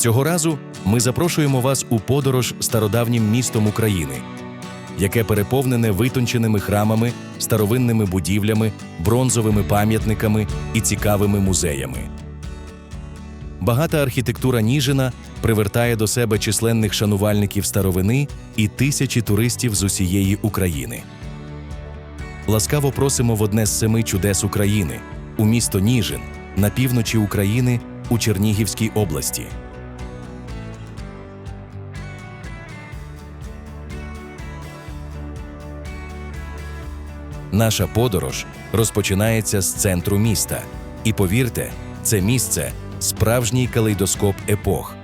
Цього разу ми запрошуємо вас у подорож стародавнім містом України, яке переповнене витонченими храмами, старовинними будівлями, бронзовими пам'ятниками і цікавими музеями. Багата архітектура Ніжина привертає до себе численних шанувальників старовини і тисячі туристів з усієї України. Ласкаво просимо в одне з семи чудес України у місто Ніжин на півночі України у Чернігівській області. Наша подорож розпочинається з центру міста. І повірте, це місце справжній калейдоскоп епох.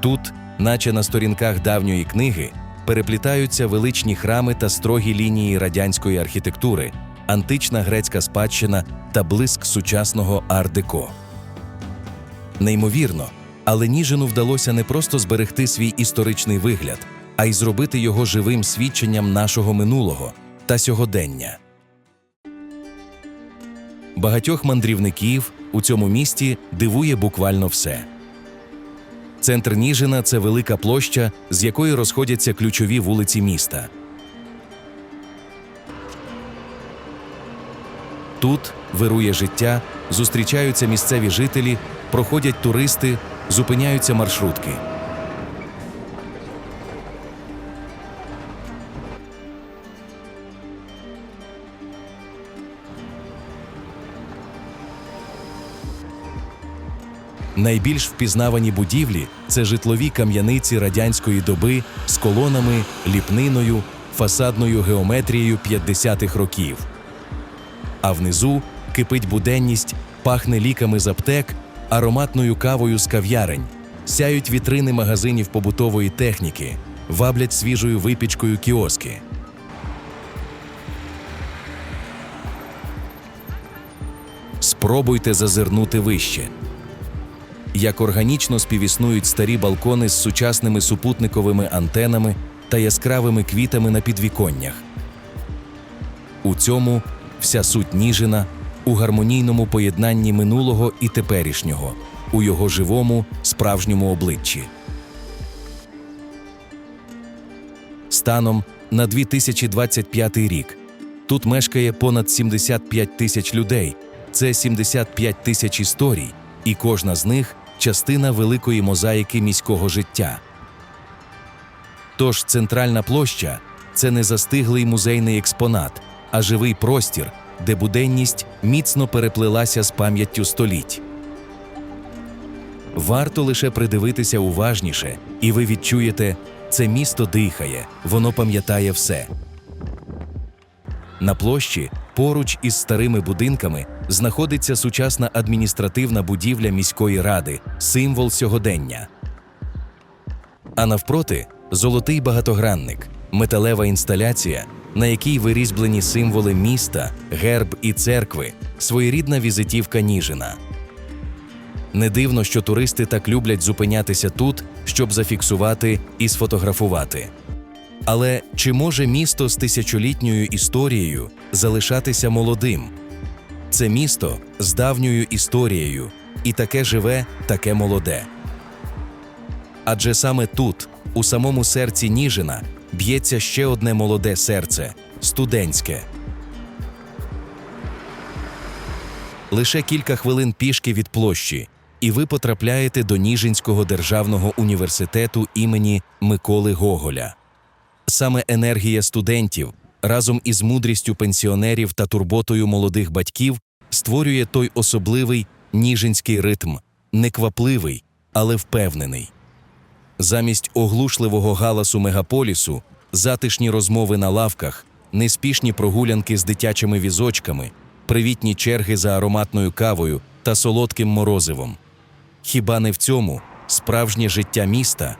Тут, наче на сторінках давньої книги, переплітаються величні храми та строгі лінії радянської архітектури, антична грецька спадщина та блиск сучасного ар-деко. Неймовірно, але Ніжину вдалося не просто зберегти свій історичний вигляд, а й зробити його живим свідченням нашого минулого та сьогодення. Багатьох мандрівників у цьому місті дивує буквально все. Центр Ніжина це велика площа, з якої розходяться ключові вулиці міста. Тут вирує життя, зустрічаються місцеві жителі, проходять туристи, зупиняються маршрутки. Найбільш впізнавані будівлі це житлові кам'яниці радянської доби з колонами, ліпниною, фасадною геометрією 50-х років. А внизу кипить буденність, пахне ліками з аптек, ароматною кавою з кав'ярень, сяють вітрини магазинів побутової техніки, ваблять свіжою випічкою кіоски. Спробуйте зазирнути вище як органічно співіснують старі балкони з сучасними супутниковими антенами та яскравими квітами на підвіконнях. У цьому вся суть Ніжина у гармонійному поєднанні минулого і теперішнього, у його живому, справжньому обличчі. Станом на 2025 рік тут мешкає понад 75 тисяч людей. Це 75 тисяч історій, і кожна з них частина великої мозаїки міського життя. Тож центральна площа це не застиглий музейний експонат, а живий простір, де буденність міцно переплилася з пам'яттю століть. Варто лише придивитися уважніше, і ви відчуєте, це місто дихає, воно пам'ятає все. На площі поруч із старими будинками знаходиться сучасна адміністративна будівля міської ради, символ сьогодення. А навпроти золотий багатогранник, металева інсталяція, на якій вирізблені символи міста, герб і церкви, своєрідна візитівка Ніжина. Не дивно, що туристи так люблять зупинятися тут, щоб зафіксувати і сфотографувати. Але чи може місто з тисячолітньою історією залишатися молодим? Це місто з давньою історією, і таке живе, таке молоде. Адже саме тут, у самому серці Ніжина, б'ється ще одне молоде серце студентське. Лише кілька хвилин пішки від площі, і ви потрапляєте до Ніжинського державного університету імені Миколи Гоголя. Саме енергія студентів разом із мудрістю пенсіонерів та турботою молодих батьків створює той особливий ніжинський ритм, неквапливий, але впевнений. Замість оглушливого галасу мегаполісу, затишні розмови на лавках, неспішні прогулянки з дитячими візочками, привітні черги за ароматною кавою та солодким морозивом. Хіба не в цьому справжнє життя міста?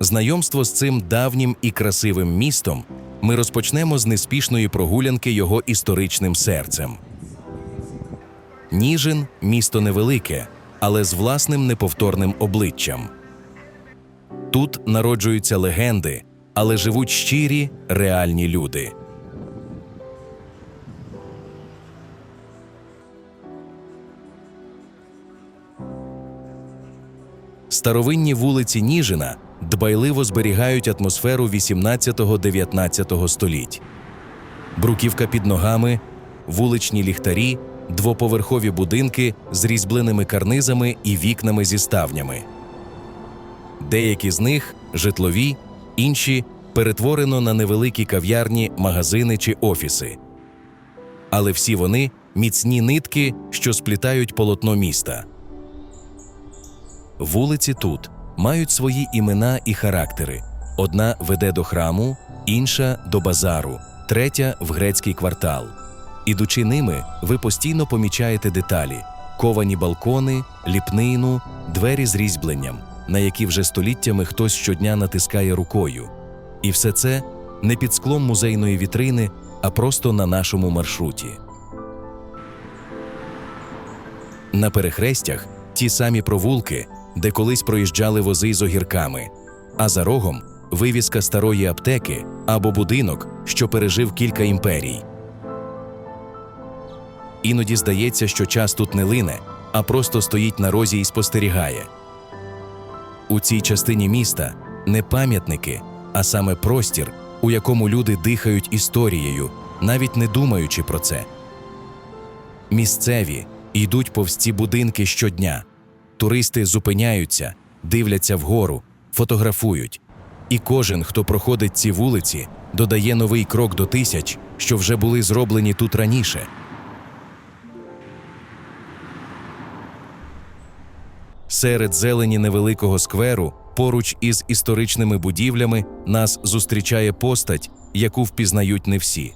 Знайомство з цим давнім і красивим містом ми розпочнемо з неспішної прогулянки його історичним серцем. Ніжин місто невелике, але з власним неповторним обличчям. Тут народжуються легенди, але живуть щирі, реальні люди. Старовинні вулиці Ніжина дбайливо зберігають атмосферу 18-19 століть. Бруківка під ногами, вуличні ліхтарі, двоповерхові будинки з різьбленими карнизами і вікнами зі ставнями. Деякі з них житлові, інші перетворено на невеликі кав'ярні, магазини чи офіси. Але всі вони міцні нитки, що сплітають полотно міста. Вулиці тут мають свої імена і характери. Одна веде до храму, інша до базару, третя в грецький квартал. Ідучи ними, ви постійно помічаєте деталі: ковані балкони, ліпнину, двері з різьбленням, на які вже століттями хтось щодня натискає рукою. І все це не під склом музейної вітрини, а просто на нашому маршруті. На перехрестях ті самі провулки, де колись проїжджали вози з огірками, а за рогом вивіска старої аптеки або будинок, що пережив кілька імперій. Іноді здається, що час тут не лине, а просто стоїть на розі і спостерігає. У цій частині міста не пам'ятники, а саме простір, у якому люди дихають історією, навіть не думаючи про це. Місцеві йдуть повз ці будинки щодня. Туристи зупиняються, дивляться вгору, фотографують. І кожен, хто проходить ці вулиці, додає новий крок до тисяч, що вже були зроблені тут раніше. Серед зелені невеликого скверу, поруч із історичними будівлями, нас зустрічає постать, яку впізнають не всі.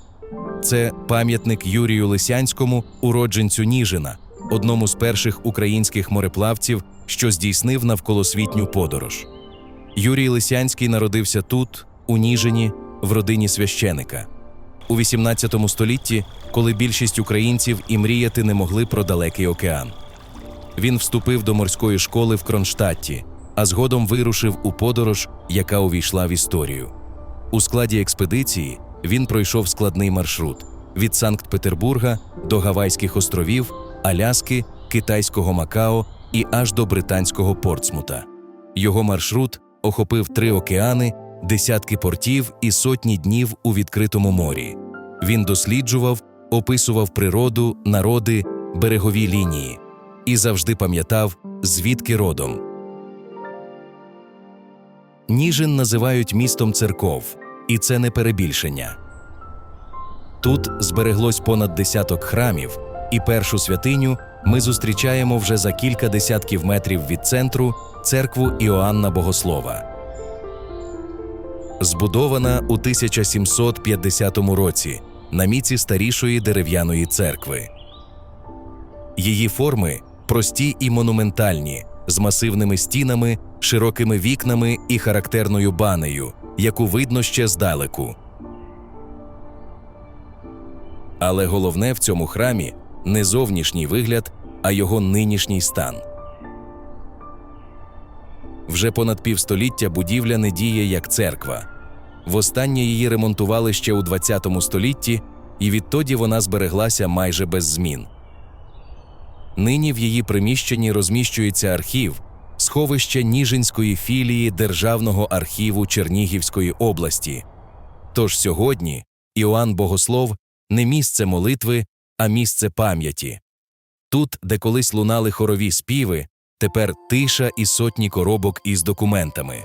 Це пам'ятник Юрію Лисянському, уродженцю Ніжина, одному з перших українських мореплавців, що здійснив навколосвітню подорож. Юрій Лисянський народився тут, у Ніжині, в родині священика. У XVIII столітті, коли більшість українців і мріяти не могли про далекий океан. Він вступив до морської школи в Кронштадті, а згодом вирушив у подорож, яка увійшла в історію. У складі експедиції він пройшов складний маршрут від Санкт-Петербурга до Гавайських островів, Аляски, китайського Макао і аж до британського Портсмута. Його маршрут охопив три океани, десятки портів і сотні днів у відкритому морі. Він досліджував, описував природу, народи, берегові лінії і завжди пам'ятав, звідки родом. Ніжин називають містом церков, і це не перебільшення. Тут збереглось понад десяток храмів, і першу святиню ми зустрічаємо вже за кілька десятків метрів від центру церкву Іоанна Богослова. Збудована у 1750 році на міці старішої дерев'яної церкви. Її форми прості і монументальні, з масивними стінами, широкими вікнами і характерною банею, яку видно ще здалеку. Але головне в цьому храмі не зовнішній вигляд, а його нинішній стан. Вже понад півстоліття будівля не діє як церква. Востаннє її ремонтували ще у ХХ столітті, і відтоді вона збереглася майже без змін. Нині в її приміщенні розміщується архів, сховище Ніжинської філії Державного архіву Чернігівської області. Тож сьогодні Іоанн Богослов не місце молитви, а місце пам'яті. Тут, де колись лунали хорові співи, тепер тиша і сотні коробок із документами.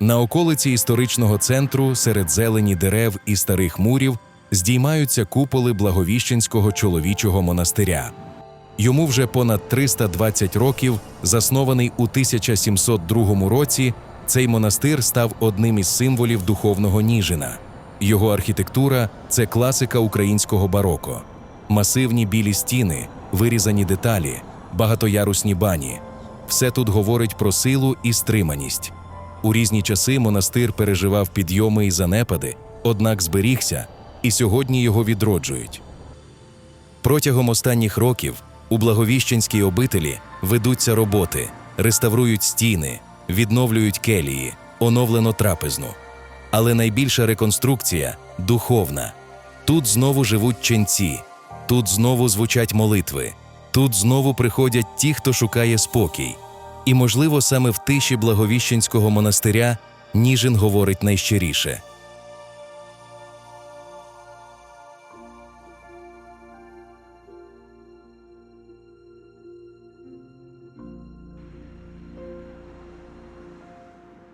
На околиці історичного центру серед зелені дерев і старих мурів здіймаються куполи Благовіщенського чоловічого монастиря. Йому вже понад 320 років, заснований у 1702 році, цей монастир став одним із символів духовного Ніжина. Його архітектура це класика українського бароко, масивні білі стіни, вирізані деталі, багатоярусні бані. Все тут говорить про силу і стриманість. У різні часи монастир переживав підйоми і занепади, однак зберігся, і сьогодні його відроджують. Протягом останніх років у Благовіщенській обителі ведуться роботи, реставрують стіни, відновлюють келії, оновлено трапезну. Але найбільша реконструкція духовна. Тут знову живуть ченці, тут знову звучать молитви, Тут знову приходять ті, хто шукає спокій. І, можливо, саме в тиші Благовіщенського монастиря Ніжин говорить найщиріше.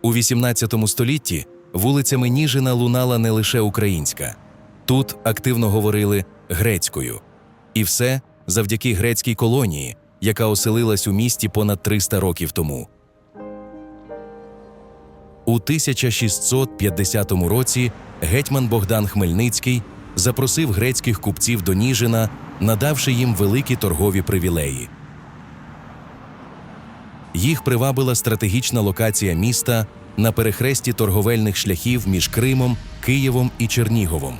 У XVIII столітті вулицями Ніжина лунала не лише українська. Тут активно говорили грецькою. І все завдяки грецькій колонії, яка оселилась у місті понад 300 років тому. У 1650 році гетьман Богдан Хмельницький запросив грецьких купців до Ніжина, надавши їм великі торгові привілеї. Їх привабила стратегічна локація міста на перехресті торговельних шляхів між Кримом, Києвом і Черніговом.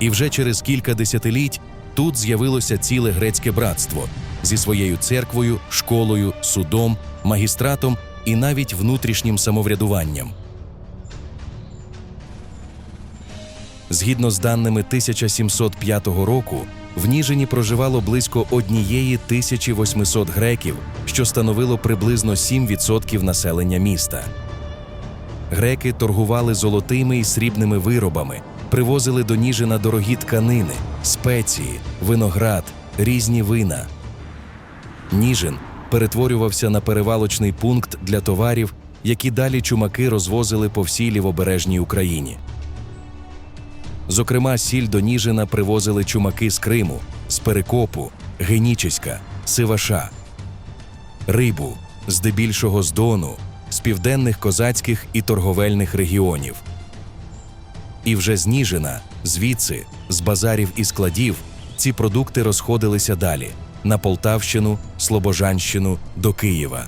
І вже через кілька десятиліть тут з'явилося ціле грецьке братство зі своєю церквою, школою, судом, магістратом і навіть внутрішнім самоврядуванням. Згідно з даними 1705 року, в Ніжині проживало близько однієї 1800 греків, що становило приблизно 7% населення міста. Греки торгували золотими і срібними виробами, привозили до Ніжина дорогі тканини, спеції, виноград, різні вина. Ніжин перетворювався на перевалочний пункт для товарів, які далі чумаки розвозили по всій лівобережній Україні. Зокрема, сіль до Ніжина привозили чумаки з Криму, з Перекопу, Генічеська, Сиваша, рибу, здебільшого з Дону, з південних козацьких і торговельних регіонів. І вже з Ніжина, звідси, з базарів і складів, ці продукти розходилися далі на Полтавщину, Слобожанщину до Києва.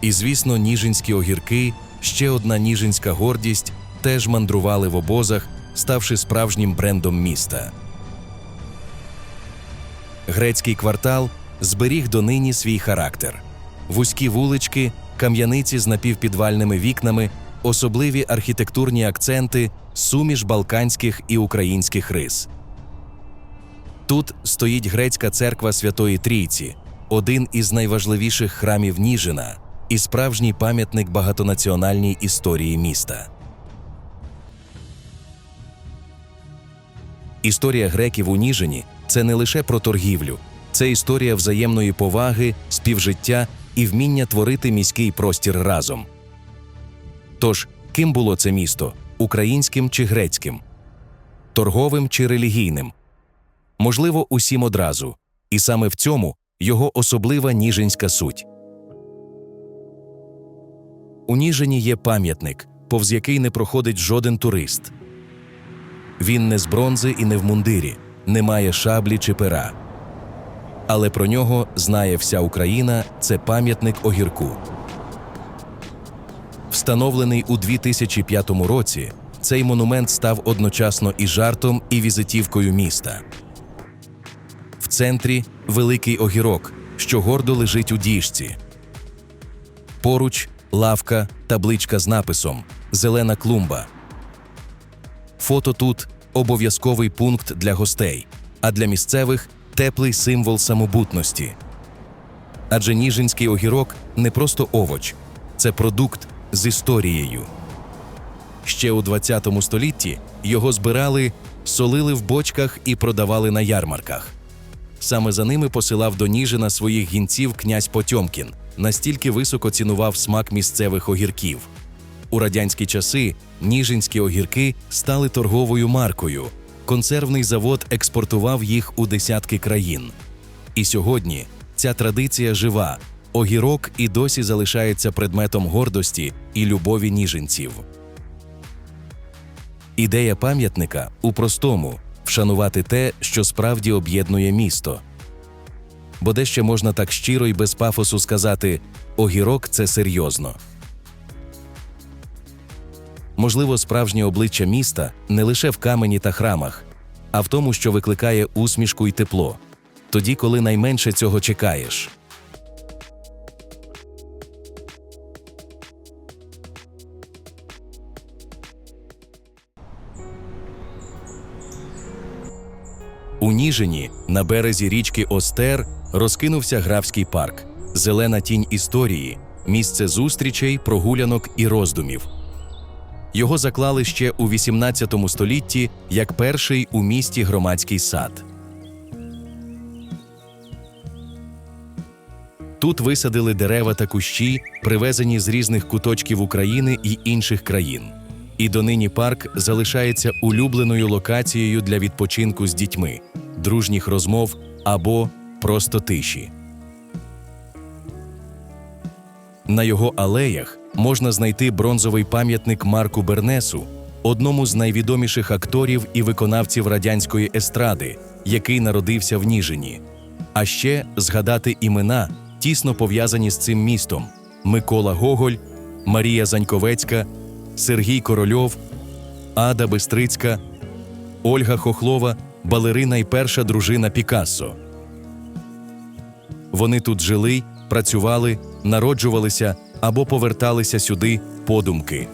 І, звісно, ніжинські огірки, ще одна ніжинська гордість, теж мандрували в обозах, ставши справжнім брендом міста. Грецький квартал зберіг донині свій характер: вузькі вулички, кам'яниці з напівпідвальними вікнами, особливі архітектурні акценти, суміш балканських і українських рис. Тут стоїть грецька церква Святої Трійці, один із найважливіших храмів Ніжина і справжній пам'ятник багатонаціональній історії міста. Історія греків у Ніжині це не лише про торгівлю, це історія взаємної поваги, співжиття і вміння творити міський простір разом. Тож, ким було це місто українським чи грецьким, торговим чи релігійним? Можливо, усім одразу, і саме в цьому його особлива ніжинська суть. У Ніжині є пам'ятник, повз який не проходить жоден турист. Він не з бронзи і не в мундирі, не має шаблі чи пера. Але про нього знає вся Україна це пам'ятник огірку. Встановлений у 2005 році, цей монумент став одночасно і жартом, і візитівкою міста. В центрі великий огірок, що гордо лежить у діжці. Поруч лавка, табличка з написом Зелена клумба. Фото тут обов'язковий пункт для гостей, а для місцевих теплий символ самобутності. Адже ніжинський огірок не просто овоч, це продукт з історією. Ще у 20 столітті його збирали, солили в бочках і продавали на ярмарках. Саме за ними посилав до Ніжина своїх гінців князь Потьомкін, настільки високо цінував смак місцевих огірків. У радянські часи ніжинські огірки стали торговою маркою. Консервний завод експортував їх у десятки країн. І сьогодні ця традиція жива. Огірок і досі залишається предметом гордості і любові ніжинців. Ідея пам'ятника у простому вшанувати те, що справді об'єднує місто. Бо де ще можна так щиро і без пафосу сказати огірок це серйозно. Можливо, справжнє обличчя міста не лише в камені та храмах, а в тому, що викликає усмішку й тепло, тоді, коли найменше цього чекаєш. У Ніжині, на березі річки Остер, розкинувся графський парк, зелена тінь історії, місце зустрічей, прогулянок і роздумів. Його заклали ще у XVIII столітті як перший у місті громадський сад. Тут висадили дерева та кущі, привезені з різних куточків України і інших країн. І донині парк залишається улюбленою локацією для відпочинку з дітьми, дружніх розмов або просто тиші. На його алеях можна знайти бронзовий пам'ятник Марку Бернесу, одному з найвідоміших акторів і виконавців радянської естради, який народився в Ніжині. А ще згадати імена, тісно пов'язані з цим містом: Микола Гоголь, Марія Заньковецька, Сергій Корольов, Ада Бестрицька, Ольга Хохлова, балерина й перша дружина Пікассо. Вони тут жили, працювали, народжувалися або поверталися сюди подумки.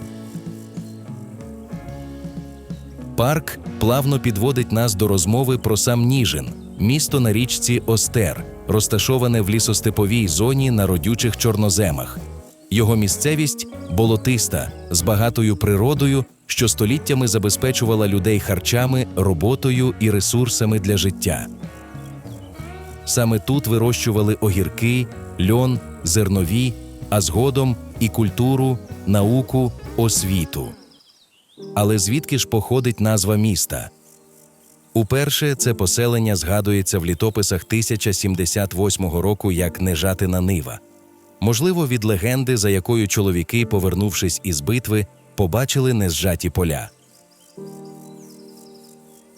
Парк плавно підводить нас до розмови про сам Ніжин, місто на річці Остер, розташоване в лісостеповій зоні на родючих чорноземах. Його місцевість болотиста, з багатою природою, що століттями забезпечувала людей харчами, роботою і ресурсами для життя. Саме тут вирощували огірки, льон, зернові, а згодом і культуру, науку, освіту. Але звідки ж походить назва міста? Уперше це поселення згадується в літописах 1078 року як Нежатина Нива. Можливо, від легенди, за якою чоловіки, повернувшись із битви, побачили незжаті поля.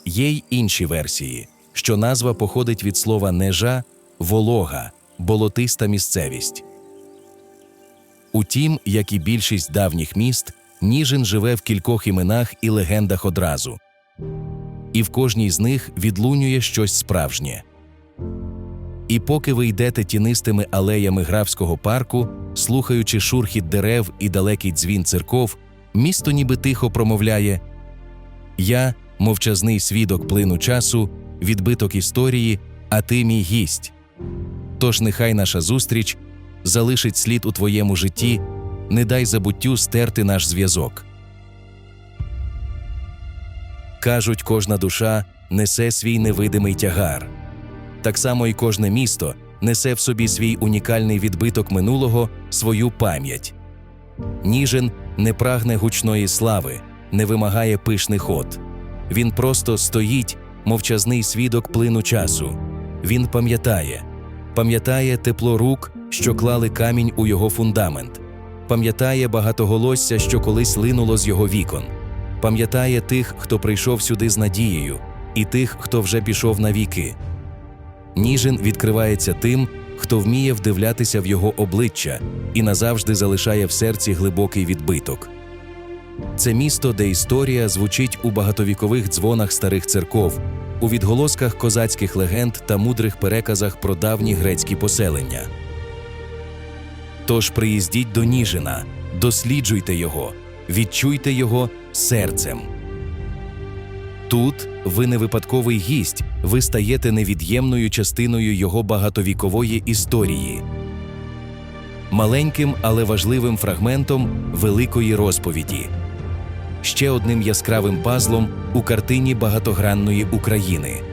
Є й інші версії, що назва походить від слова нежа, волога, болотиста місцевість. Утім, як і більшість давніх міст, Ніжин живе в кількох іменах і легендах одразу, і в кожній з них відлунює щось справжнє. І поки ви йдете тінистими алеями графського парку, слухаючи шурхіт дерев і далекий дзвін церков, місто ніби тихо промовляє Я, мовчазний свідок плину часу, відбиток історії, а ти мій гість. Тож нехай наша зустріч залишить слід у твоєму житті, не дай забуттю стерти наш зв'язок. Кажуть, кожна душа несе свій невидимий тягар. Так само і кожне місто несе в собі свій унікальний відбиток минулого, свою пам'ять. Ніжин не прагне гучної слави, не вимагає пишних от. Він просто стоїть, мовчазний свідок плину часу. Він пам'ятає, пам'ятає тепло рук, що клали камінь у його фундамент, пам'ятає багатоголосся, що колись линуло з його вікон, пам'ятає тих, хто прийшов сюди з надією, і тих, хто вже пішов навіки. Ніжин відкривається тим, хто вміє вдивлятися в його обличчя і назавжди залишає в серці глибокий відбиток. Це місто, де історія звучить у багатовікових дзвонах старих церков, у відголосках козацьких легенд та мудрих переказах про давні грецькі поселення. Тож приїздіть до Ніжина, досліджуйте його, відчуйте його серцем. Тут ви не випадковий гість, ви стаєте невід'ємною частиною його багатовікової історії, маленьким, але важливим фрагментом великої розповіді, ще одним яскравим пазлом у картині багатогранної України.